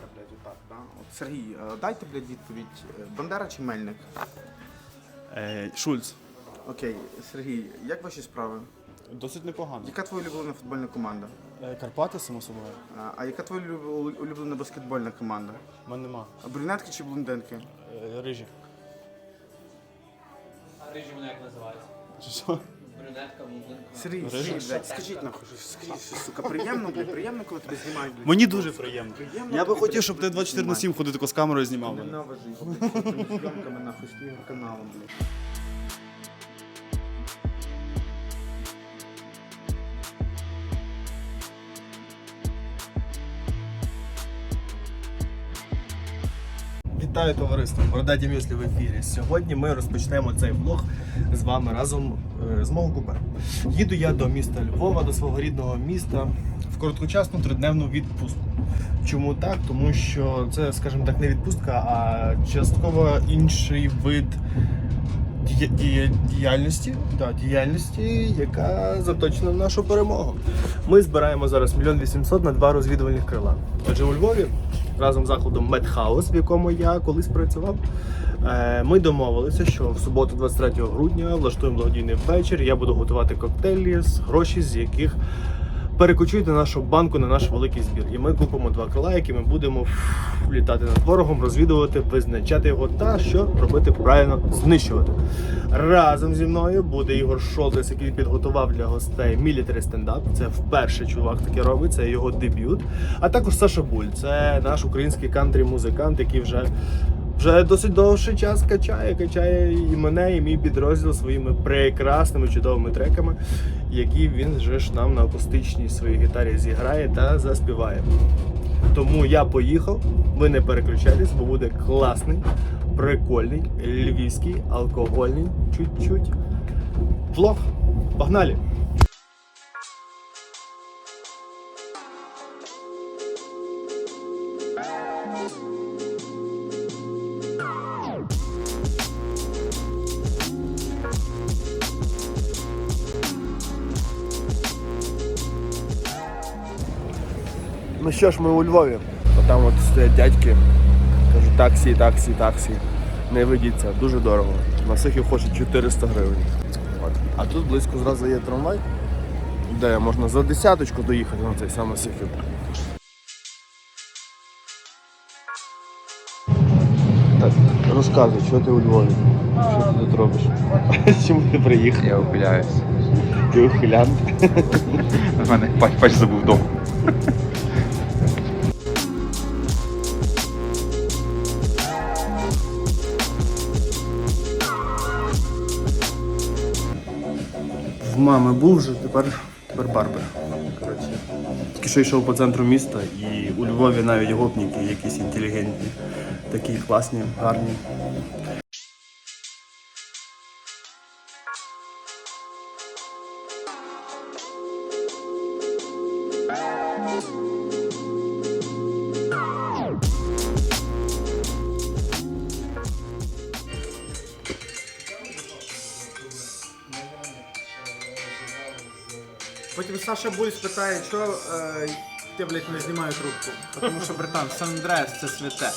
тепер, блядь, отак, да? От Сергій, е, дайте, блядь, відповідь. е, Бандера чи Мельник? Е, Шульц. Окей, Сергій, як ваші справи? Досить непогано. Яка твоя улюблена футбольна команда? Е, Карпати, само собою. А, А яка твоя улюб- улюблена баскетбольна команда? У мене нема. Брюнетки чи блондинки? Е, Рижі. А рижі вона як називається? Чи що? Сергій, Сергій, блядь, скажіть нахуй, скажіть, сука, приємно, блядь, приємно, коли тебе знімають, блядь. Мені дуже приємно. Приємно, Я би коли хотів, тебе щоб ти 24 на 7 ходив тако з камерою знімав мене. Ненавижу його, блядь, цими зйомками, нахуй, з твоїм каналом, блядь. Вітаю товариство! Бородаті Мюслі в ефірі. Сьогодні ми розпочнемо цей влог з вами разом е, з мого купе. Їду я до міста Львова, до свого рідного міста в короткочасну тридневну відпустку. Чому так? Тому що це, скажімо так, не відпустка, а частково інший вид дія- дія- діяльності, да, діяльності, яка заточена на нашу перемогу. Ми збираємо зараз мільйон вісімсот на два розвідувальних крила. Отже, у Львові разом з закладом Медхаус, в якому я колись працював. е, Ми домовилися, що в суботу, 23 грудня, влаштуємо благодійний вечір. Я буду готувати коктейлі, з гроші з яких перекочують на нашу банку на наш великий збір. І ми купимо два крила, які ми будемо літати над ворогом, розвідувати, визначати його та що робити правильно знищувати. Разом зі мною буде Ігор Шолдес, який підготував для гостей мілітарі стендап. Це вперше чувак таке робить, це його дебют. А також Саша Буль, це наш український кантрі-музикант, який вже. Вже досить довший час качає, качає і мене, і мій підрозділ своїми прекрасними чудовими треками, які він вже ж нам на акустичній своїй гітарі зіграє та заспіває. Тому я поїхав, ви не переключайтесь, бо буде класний, прикольний, львівський, алкогольний, чуть-чуть. Влог. Погнали! Ну що ж, ми у Львові. Там от стоять дядьки. Кажуть, таксі, таксі, таксі. Не ведіться, дуже дорого. На Сихів хочуть 400 гривень. От. А тут близько зразу є трамвай, де можна за десяточку доїхати на цей самий Сихів. Так, розказуй, що ти у Львові? Що ти тут робиш? Чому ти приїхав? Я ухиляюсь. Ти ухилянт. У мене пач забув вдома. В мами був вже, тепер, тепер барбер. Коротше. Тільки що йшов по центру міста і у Львові навіть гопніки якісь інтелігентні, такі класні, гарні. Саша Буль спитає, що е, ти, блядь, не знімаю трубку. Тому що, братан, Сан Андреас це святе.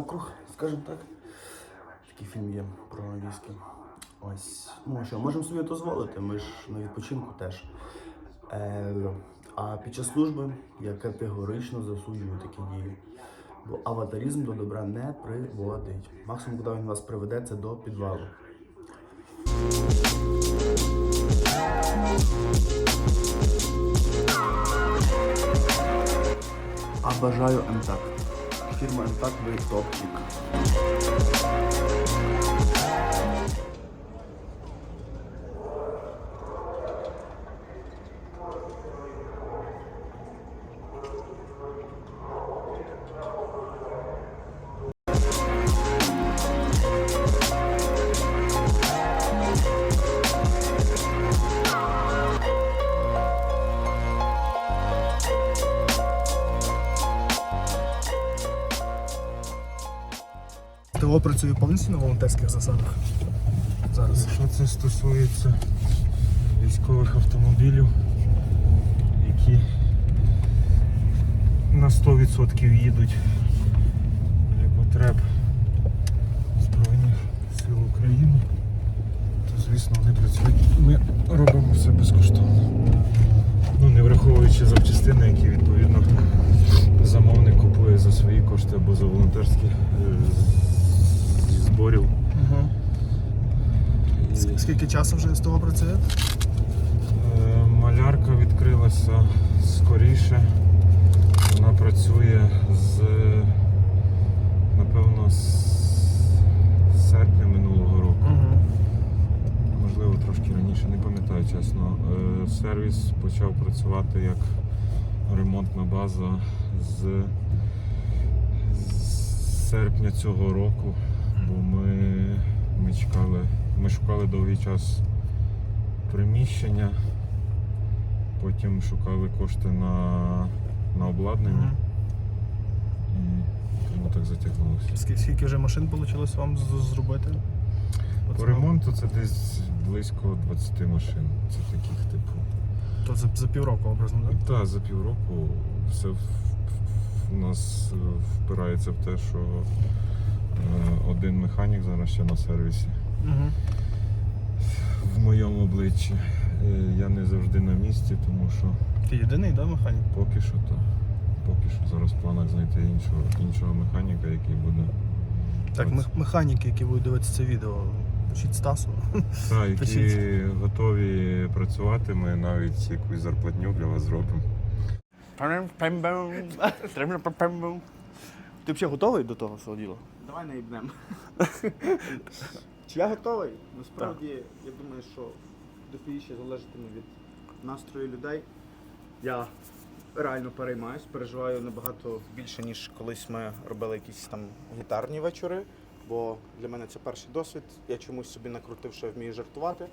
Округ, скажімо так. Такий фільм є про військи. Ось. Ну що, можемо собі дозволити, ми ж на відпочинку теж. Е, а під час служби я категорично засуджую такі дії. Бо аватаризм до добра не приводить. Максимум, куди він вас приведе, це до підвалу. Обожаю МТАК. Фірма МТАК ви топчик. ТО працює повністю на волонтерських засадах. Зараз. Що це стосується військових автомобілів, які на 100% їдуть для потреб Збройних сил України, то звісно вони працюють. Ми робимо все безкоштовно. Ну, не враховуючи запчастини, які відповідно замовник купує за свої кошти або за волонтерські е, з- зі зборів. Угу. І- Скільки часу вже з того працює? Е, Малярка відкрилася скоріше. Вона працює з, напевно, з серпня минулого року. Угу. Можливо, трошки раніше, не пам'ятаю чесно. Е, Сервіс почав працювати як ремонтна база з, з серпня цього року, бо ми, ми чекали, ми шукали довгий час приміщення, потім шукали кошти на, на обладнання. І тому так затягнулося. Скільки, скільки вже машин вийшло вам з- зробити? По ремонту це десь близько 20 машин. Це таких типу. То за, за півроку образно, так? Та за півроку все в, в- у нас е, впирається в те, що е, один механік зараз ще на сервісі Угу. в моєму обличчі. Е, Я не завжди на місці, тому що Ти єдиний, да, механік? поки що то. Поки що зараз в планах знайти іншого, іншого механіка, який буде. Так, От. механіки, які будуть дивитися це відео, пишіть Стасу. Та, які Пишіть. готові працювати, ми навіть якусь зарплатню для вас зробимо. Ти взагалі готовий до того свого діла? Давай наїбнем. Чи я готовий? Насправді, я думаю, що допіше залежатиме від настрою людей. Я реально переймаюсь, переживаю набагато більше, ніж колись ми робили якісь там гітарні вечори. Бо для мене це перший досвід. Я чомусь собі накрутив, що я вмію жартувати.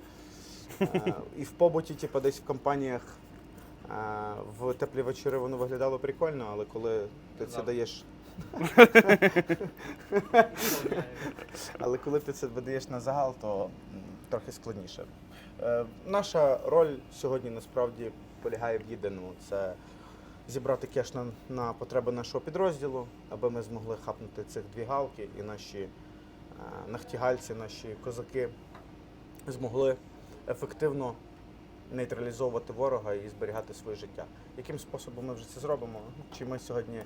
Е, І в побуті, типу, десь в компаніях е, в теплі вечори воно виглядало прикольно, але коли ти це даєш Але коли ти це видаєш на загал, то трохи складніше. Е, наша роль сьогодні насправді полягає в єдиному. Це зібрати кеш на, на потреби нашого підрозділу, аби ми змогли хапнути цих дві галки і наші е, нахтігальці, наші козаки змогли ефективно нейтралізовувати ворога і зберігати своє життя. Яким способом ми вже це зробимо? Чи ми сьогодні,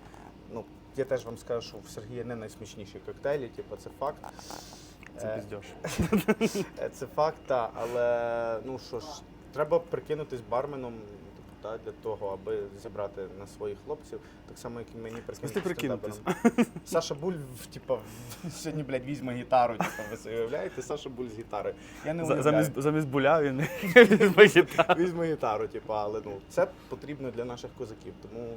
ну я теж вам скажу, що в Сергія не найсмачніші коктейлі, типу, це факт. Це Е, піздєш. Це факт, та, але ну що ж, треба прикинутись барменом типу, та, для того, аби зібрати на своїх хлопців, так само, як і мені прикинутися. Саша Буль, типу, сьогодні, блядь, візьме гітару, типу, ви собі уявляєте? Саша Буль з гітарою. Я не уявляю. Замість, замість буля він візьме гітару. Візьме гітару, типу, але ну, це потрібно для наших козаків. Тому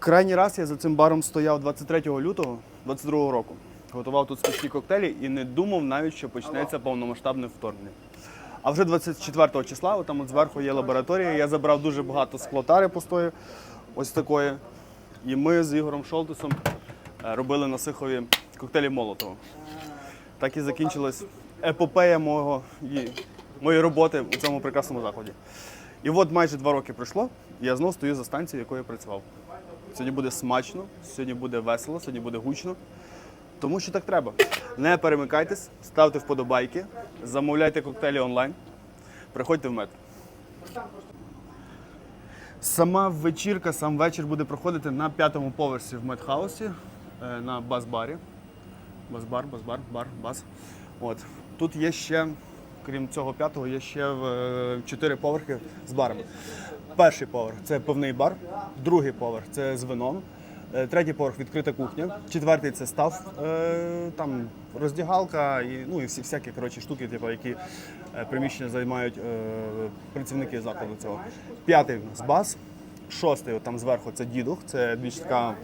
Крайній раз я за цим баром стояв 23 лютого 22 року. Готував тут смачні коктейлі і не думав навіть, що почнеться повномасштабне вторгнення. А вже 24 числа, там от зверху є лабораторія, я забрав дуже багато склотари пустої, ось такої. І ми з Ігорем Шолтисом е, робили на Сихові коктейлі Молотова. Так і закінчилась епопея мого, і- моєї роботи у цьому прекрасному закладі. І от майже два роки пройшло, і я знову стою за станцією, якою я працював. Сьогодні буде смачно, сьогодні буде весело, сьогодні буде гучно. Тому що так треба. Не перемикайтесь, ставте вподобайки, замовляйте коктейлі онлайн, приходьте в мед. Сама вечірка, сам вечір буде проходити на п'ятому поверсі в медхаусі е, на бас-барі. Бас-бар, бас-бар, бар, бас. От. Тут є ще, крім цього п'ятого, є ще е, чотири поверхи з барами. Перший поверх це пивний бар, другий поверх це з вином. е, Третій поверх відкрита кухня, четвертий це став, е, там роздягалка і ну і всі всякі коротше штуки, типу, які приміщення займають працівники закладу цього. П'ятий нас бас, шостий там зверху це дідух, це більш така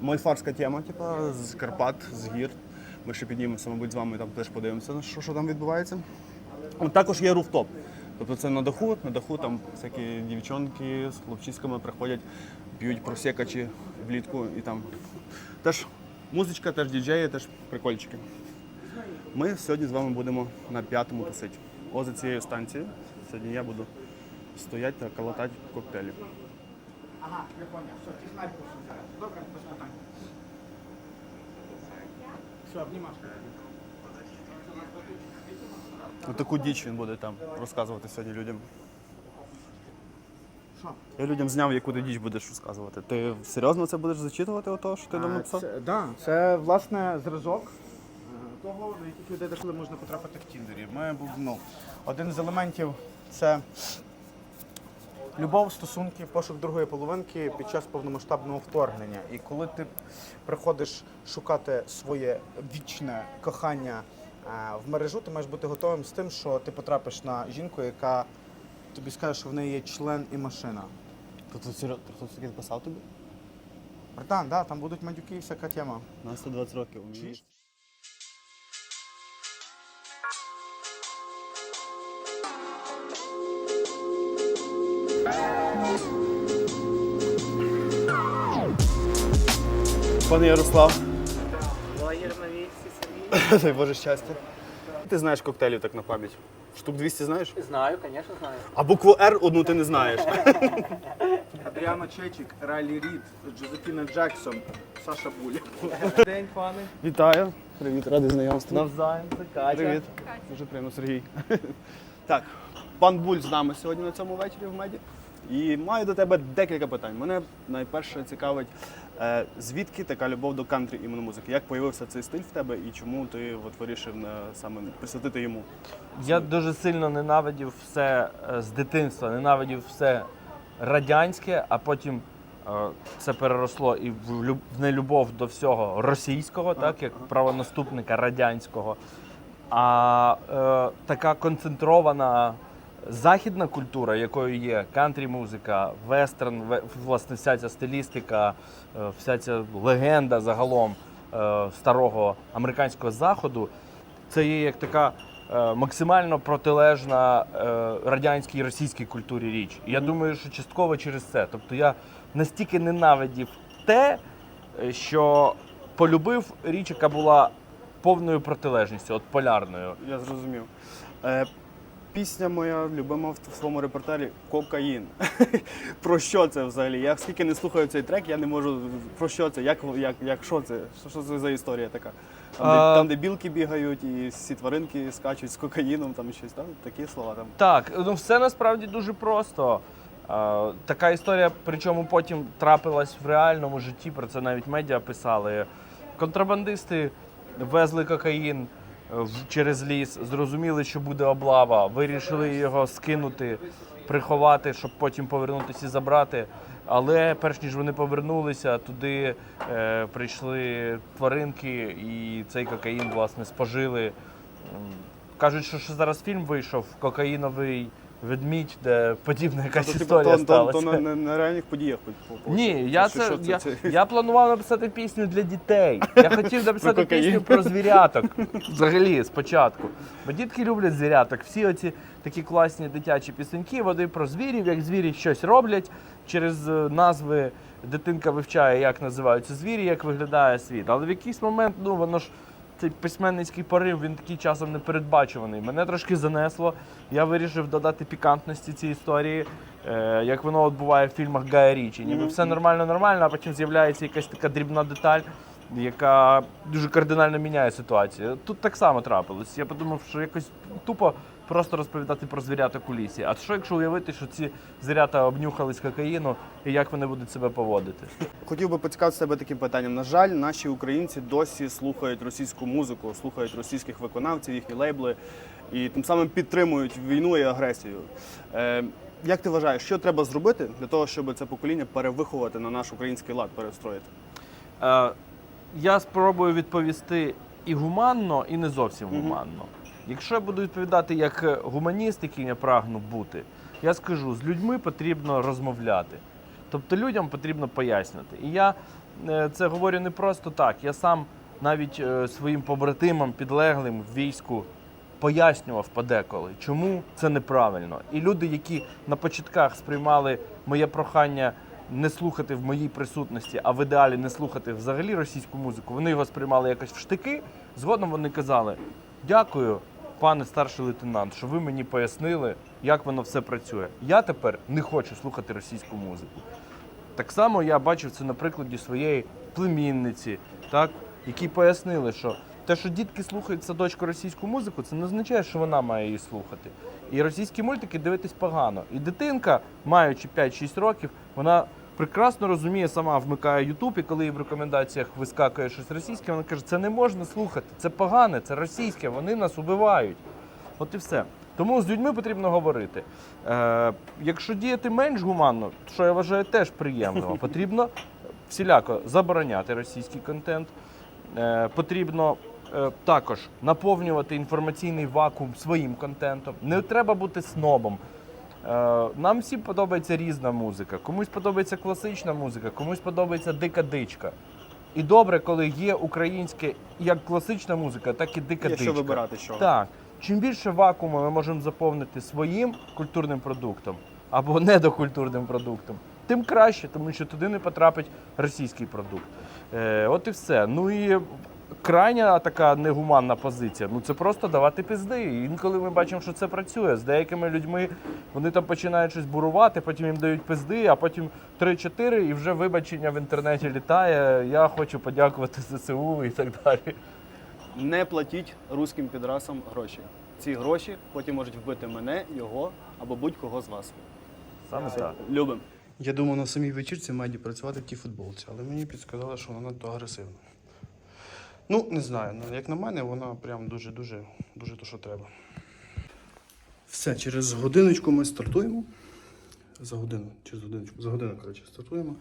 мольфарська тема, типу, з Карпат, з гір. Ми ще піднімемося, мабуть, з вами там теж подивимося, що, що там відбувається. Також є руфтоп. Тобто це на даху, на даху там всякі дівчонки з хлопчиськами приходять, п'ють просекачі влітку і там. Теж музичка, теж діджеї, теж прикольчики. Ми сьогодні з вами будемо на п'ятому тусити. О, за цією станцією. Сьогодні я буду стояти та калатати коктейлі. Ага, я поняв. Все, ти знаєш, що зараз. Добре, без питань. Все, обнімашка. Таку діч він буде там розказувати сьогодні людям. Що? Я людям зняв, яку ти діч будеш розказувати. Ти серйозно це будеш зачитувати, ото, що ти нам написав? Це, да, це власне зразок е, того, до яких людей деколи можна потрапити в Тіндері. Ми був ну, один з елементів це любов, стосунки, пошук другої половинки під час повномасштабного вторгнення. І коли ти приходиш шукати своє вічне кохання в мережу, ти маєш бути готовим з тим, що ти потрапиш на жінку, яка тобі скаже, що в неї є член і машина. Хтось писав тобі? Братан, да, там будуть мандюки і всяка тема. На 120 років. Чуєш? Пане Ярослав. Дай Боже щастя. Ти знаєш коктейлів так на пам'ять? Штук 200 знаєш? Знаю, звісно, знаю. А букву Р одну ти не знаєш. Адріана Чечик, Райлі Рід, Джозефіна Джексон, Саша Буль. День, пане. Вітаю. Привіт, радий знайомству. Навзаєм, це Катя. Привіт. Дуже приємно, Сергій. Так, пан Буль з нами сьогодні на цьому вечорі в меді. І маю до тебе декілька питань. Мене найперше цікавить, е, звідки така любов до кантрі іменно музики? Як появився цей стиль в тебе і чому ти от вирішив саме присвятити йому? Я дуже сильно ненавидів все е, з дитинства, ненавидів все радянське, а потім е, це переросло і в в нелюбов до всього російського, так як правонаступника радянського. А е, така концентрована західна культура, якою є кантрі музика, вестерн, ве- власне, вся ця стилістика, е, вся ця легенда загалом е, старого американського заходу, це є як така е, максимально протилежна радянській і російській культурі річ. І я думаю, що частково через це. Тобто я настільки ненавидів те, що полюбив річ, яка була повною протилежністю, от полярною. Я зрозумів. Пісня моя любима в своєму репертуарі Кокаїн. про що це взагалі? Я скільки не слухаю цей трек, я не можу. Про що це? Як, як, як що це? Що, що це за історія така? Там, А- де, там, де білки бігають і всі тваринки скачуть з кокаїном, там щось, там такі слова там. Так, ну все насправді дуже просто. Е, така історія, причому потім трапилась в реальному житті, про це навіть медіа писали. Контрабандисти везли кокаїн через ліс, зрозуміли, що буде облава, вирішили його скинути, приховати, щоб потім повернутися і забрати. Але перш ніж вони повернулися, туди е, прийшли тваринки, і цей кокаїн власне спожили. Кажуть, що, що зараз фільм вийшов кокаїновий ведмідь, де подібна якась Тобто, історія то, то, сталася. то, на, на, на реальних подіях. по- по- Ні, я що- це, що я, це? я планував написати пісню для дітей. Я хотів написати кокаїн. пісню про звіряток. Взагалі, спочатку. Бо дітки люблять звіряток. Всі оці такі класні дитячі пісеньки, вони про звірів, як звірі щось роблять. Через е, назви дитинка вивчає, як називаються звірі, як виглядає світ. Але в якийсь момент, ну воно ж. Цей письменницький порив він такий часом непередбачуваний. Мене трошки занесло. Я вирішив додати пікантності цій історії, е, як воно от буває в фільмах Гая Річі. Ніби все нормально, нормально, а потім з'являється якась така дрібна деталь, яка дуже кардинально міняє ситуацію. Тут так само трапилось. Я подумав, що якось тупо просто розповідати про звіряток у лісі. А що якщо уявити, що ці звірята обнюхались кокаїну і як вони будуть себе поводити? Хотів би поцікавити себе таким питанням. На жаль, наші українці досі слухають російську музику, слухають російських виконавців, їхні лейбли і тим самим підтримують війну і агресію. Е, Як ти вважаєш, що треба зробити для того, щоб це покоління перевиховати на наш український лад, перестроїти? Е, я спробую відповісти і гуманно, і не зовсім гуманно. Якщо я буду відповідати як е, гуманіст, яким я прагну бути, я скажу, з людьми потрібно розмовляти. Тобто людям потрібно пояснювати. І я е, це говорю не просто так. Я сам навіть е, своїм побратимам, підлеглим в війську пояснював подеколи, чому це неправильно. І люди, які на початках сприймали моє прохання не слухати в моїй присутності, а в ідеалі не слухати взагалі російську музику, вони його сприймали якось в штики. Згодом вони казали: дякую, пане старший лейтенант, що ви мені пояснили, як воно все працює. Я тепер не хочу слухати російську музику. Так само я бачив це на прикладі своєї племінниці, так, які пояснили, що те, що дітки слухають садочку російську музику, це не означає, що вона має її слухати. І російські мультики дивитись погано. І дитинка, маючи 5-6 років, вона прекрасно розуміє, сама вмикає Ютуб, і коли їй в рекомендаціях вискакує щось російське, вона каже, це не можна слухати, це погане, це російське, вони нас убивають. От і все. Тому з людьми потрібно говорити. Е, якщо діяти менш гуманно, що я вважаю теж приємно, потрібно всіляко забороняти російський контент. Е, потрібно е, також наповнювати інформаційний вакуум своїм контентом. Не треба бути снобом. Е, нам всім подобається різна музика. Комусь подобається класична музика, комусь подобається дика дичка. І добре, коли є українське як класична музика, так і дика Є дичка. що вибирати що. Так. Чим більше вакууму ми можемо заповнити своїм культурним продуктом або недокультурним продуктом, тим краще, тому що туди не потрапить російський продукт. Е, от і все. Ну і крайня така негуманна позиція ну це просто давати пізди. І інколи ми бачимо, що це працює. З деякими людьми вони там починають щось бурувати, потім їм дають пизди, а потім 3-4 і вже вибачення в інтернеті літає. Я хочу подякувати ЗСУ і так далі. Не платіть руським підрасам гроші. Ці гроші потім можуть вбити мене, його або будь-кого з вас. Саме так. Любим. Я думав на самій вечірці меді працювати в тій футболці, але мені підсказали, що вона надто агресивна. Ну, не знаю. ну, Як на мене, вона прям дуже-дуже дуже то, що треба. Все, через годиночку ми стартуємо. За годину, через годиночку, за годину, коротше, стартуємо.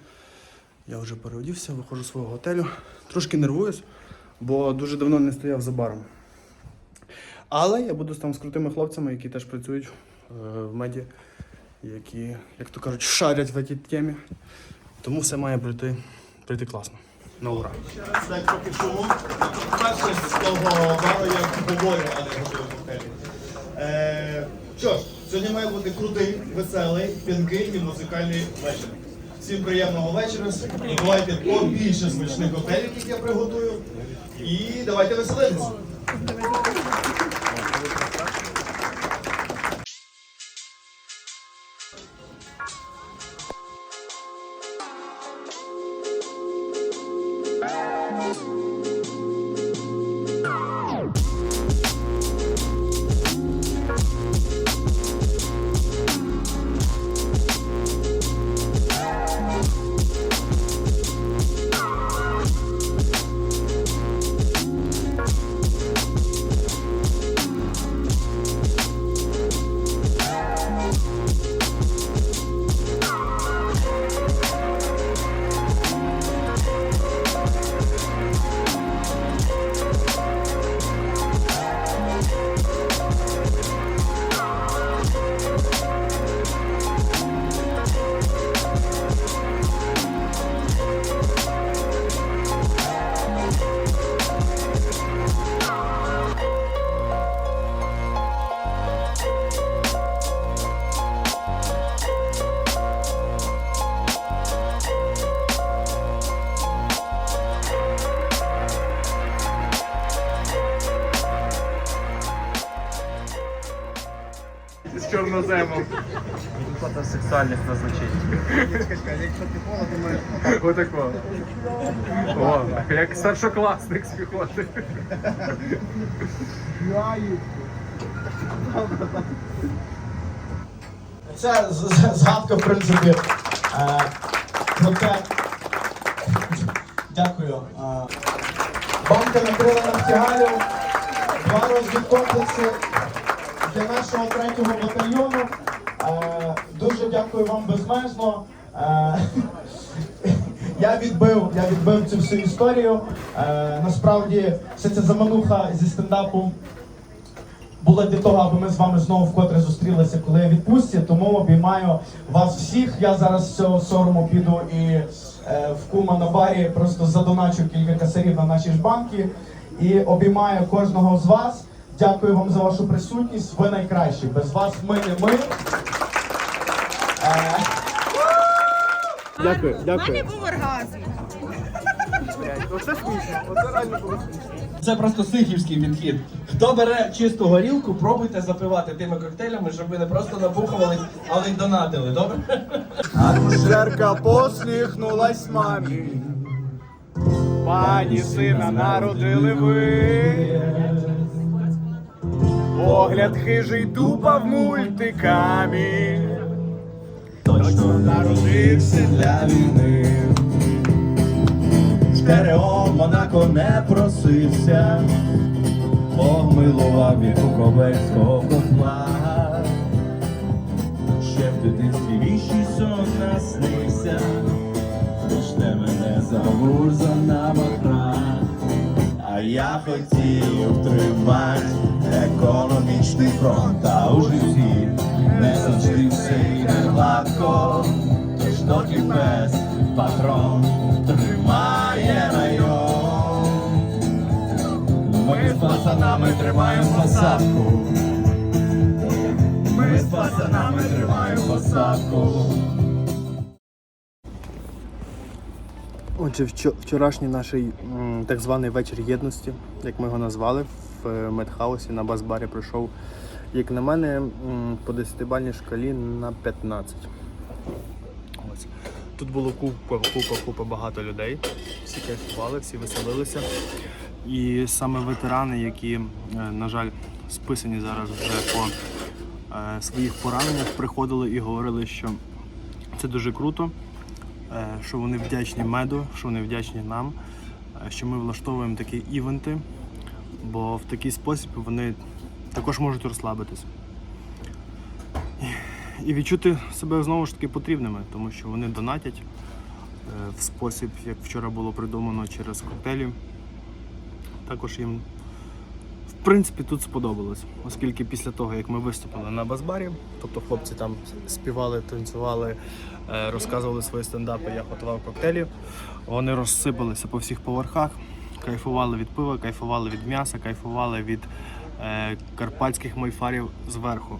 Я вже переодівся, виходжу з свого готелю. Трошки нервуюсь, бо дуже давно не стояв за баром. Але я буду там з крутими хлопцями, які теж працюють е, в меді, які, як то кажуть, шарять в цій темі. Тому все має пройти, пройти класно. На ура. Це поки чому. Перше з того бару я говорю, а не готую готелі. Е, що ж, сьогодні має бути крутий, веселий, п'янкий і музикальний вечір. Всім приємного вечора. Давайте побільше смачних готелів, які я приготую. І давайте веселитися. З старшокласник з піхоти. Це згадка, в принципі, е. Дякую. Е, банка накрила Нафтігалю, два розвідкомплекси для нашого третього батальйону. Е, дуже дякую вам безмежно. Я відбив, я відбив цю всю історію. Е, насправді, вся ця замануха зі стендапу була для того, аби ми з вами знову вкотре зустрілися, коли я відпустці. Тому обіймаю вас всіх. Я зараз з цього сорому піду і е, в кума на барі просто задоначу кілька касарів на наші ж банки. І обіймаю кожного з вас. Дякую вам за вашу присутність. Ви найкращі. Без вас ми не ми. Е, Дякую, У дякую. мене був оргазм. Оце смішно, оце реально було смішно. Це просто сихівський підхід. Хто бере чисту горілку, пробуйте запивати тими коктейлями, щоб ви не просто набухувались, але й донатили, добре? Акушерка посміхнулась мамі. Пані сина народили ви. Погляд хижий тупав мультиками. Точно народився для війни. Стерео Монако не просився, помилував від Буковельського котла. Ще в дитинстві віщий сон наснився, Лиште мене за гурза на бахра. А я хотів тримати економічний фронт, а у житті не завжди все йде гладко. Тож доки пес патрон тримає район. Ми з пацанами тримаємо посадку. Ми з пацанами тримаємо посадку. Отже, вчорашній наш так званий вечір єдності, як ми його назвали, в е, медхаусі на бас-барі пройшов, як на мене, по 10-бальній шкалі на 15. Ось. Тут було купа, купа, купа багато людей. Всі кайфували, всі веселилися. І саме ветерани, які, е, на жаль, списані зараз вже по е, своїх пораненнях, приходили і говорили, що це дуже круто, е, що вони вдячні меду, що вони вдячні нам, що ми влаштовуємо такі івенти, бо в такий спосіб вони також можуть розслабитись. І відчути себе знову ж таки потрібними, тому що вони донатять е, в спосіб, як вчора було придумано через коктейлі. Також їм в принципі тут сподобалось, оскільки після того, як ми виступили на базбарі, тобто хлопці там співали, танцювали, е, розказували свої стендапи, я готував коктейлі, вони розсипалися по всіх поверхах, кайфували від пива, кайфували від м'яса, кайфували від карпатських мойфарів зверху.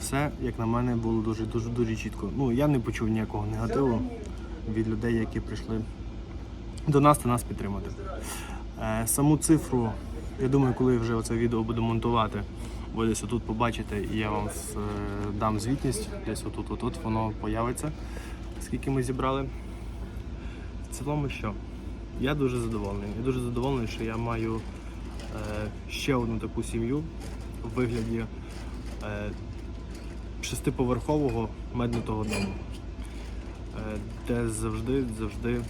Все, як на мене, було дуже дуже дуже чітко. Ну я не почув ніякого негативу від людей, які прийшли до нас та нас підтримати. Е, Саму цифру, я думаю, коли вже це відео буду монтувати, ви десь отут побачите, і я вам е, дам звітність, десь отут, отут воно появиться, скільки ми зібрали. В цілому що? Я дуже задоволений. Я дуже задоволений, що я маю е, ще одну таку сім'ю в вигляді е, шестиповерхового меднутого дому, е, де завжди, завжди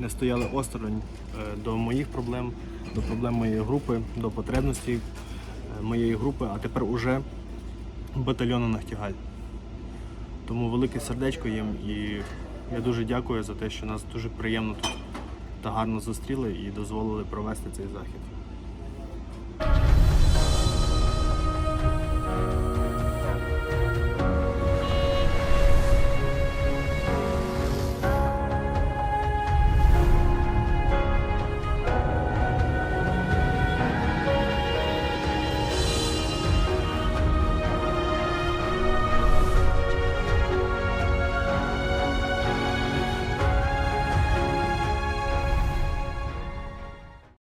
не стояли осторонь е, до моїх проблем, до проблем моєї групи, до потребностей е, моєї групи, а тепер уже батальйону Нахтігаль. Тому велике сердечко їм і я дуже дякую за те, що нас дуже приємно тут та гарно зустріли і дозволили провести цей захід.